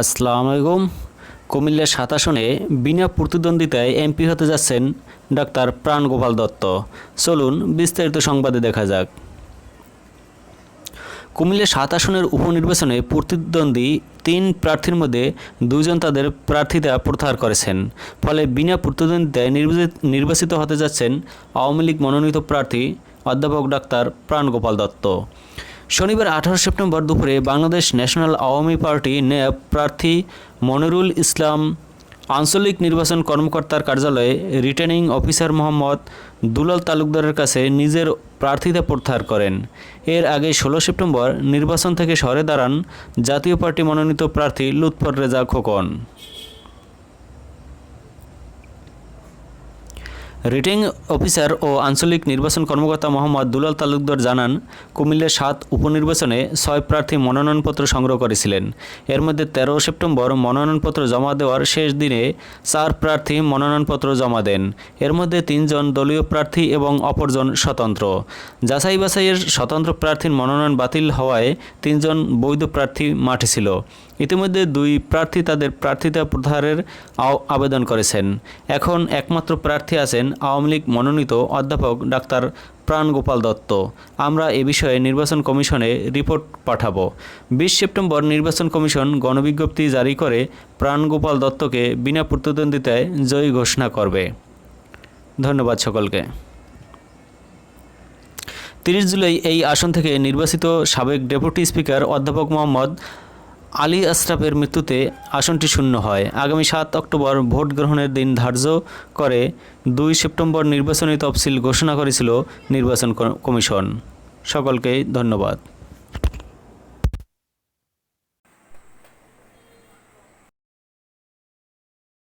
আসসালামু আলাইকুম। কুমিল্লার সাত আসনে বিনা প্রতিদ্বন্দ্বিতায় এমপি হতে যাচ্ছেন ডাক্তার প্রাণগোপাল দত্ত। চলুন বিস্তারিত সংবাদে দেখা যাক। কুমিল্লার সাত আসনের উপনির্বাচনে প্রতিদ্বন্দ্বী তিন প্রার্থীর মধ্যে দুজন তাদের প্রার্থিতা প্রত্যাহার করেছেন। ফলে বিনা প্রতিদ্বন্দ্বিতায় নির্বাচিত হতে যাচ্ছেন আওয়ামী লীগ মনোনীত প্রার্থী অধ্যাপক ডাক্তার প্রাণগোপাল দত্ত। শনিবার আঠারো সেপ্টেম্বর দুপুরে Bangladesh national Awami party NAP প্রার্থী মনিরুল ইসলাম আঞ্চলিক নির্বাচন কর্মকর্তার কার্যালয়ে রিটার্নিং অফিসার মোহাম্মদ দুলাল তালুকদারের কাছে নিজের প্রার্থিতা প্রত্যাহার করেন। এর আগে ষোলো সেপ্টেম্বর নির্বাচন থেকে সরে দাঁড়ান জাতীয় পার্টি মনোনীত প্রার্থী লুৎফর রেজা খোকন। রিটার্নিং অফিসার ও আঞ্চলিক নির্বাচন কর্মকর্তা মোহাম্মদ দুলাল তালুকদার জানান, কুমিল্লার সাত উপনির্বাচনে ছয় প্রার্থী মনোনয়নপত্র সংগ্রহ করেছিলেন। এর মধ্যে তেরো সেপ্টেম্বর মনোনয়নপত্র জমা দেওয়ার শেষ দিনে চার প্রার্থী মনোনয়নপত্র জমা দেন। এর মধ্যে তিনজন দলীয় প্রার্থী এবং অপরজন স্বতন্ত্র। যাচাই বাছাইয়ের স্বতন্ত্র প্রার্থীর মনোনয়ন বাতিল হওয়ায় তিনজন বৈধ প্রার্থী মাঠে ছিল। ইতিমধ্যে দুই প্রার্থী তাদের প্রার্থিতা আও- আবেদন করেছেন। এখন একমাত্র প্রার্থী আছেন আওয়ামী লীগ মনোনীত অধ্যাপক ডাক্তার প্রাণগোপাল দত্ত। আমরা এ বিষয়ে নির্বাচন কমিশনে রিপোর্ট পাঠাবো। বিশ সেপ্টেম্বর নির্বাচন কমিশন গণবিজ্ঞপ্তি জারি করে প্রাণগোপাল দত্তকে বিনা প্রতিদ্বন্দ্বিতায় জয়ী ঘোষণা করবে। ধন্যবাদ সকলকে। তিরিশ জুলাই এই আসন থেকে নির্বাচিত সাবেক ডেপুটি স্পিকার অধ্যাপক মোহাম্মদ আলী আশরাফের মৃত্যুতে আসনটি শূন্য হয়। আগামী সাত অক্টোবর ভোট গ্রহণের দিন ধার্য করে দুই সেপ্টেম্বর নির্বাচনী তফসিল ঘোষণা করেছিল নির্বাচন কমিশন। সকলকে ধন্যবাদ।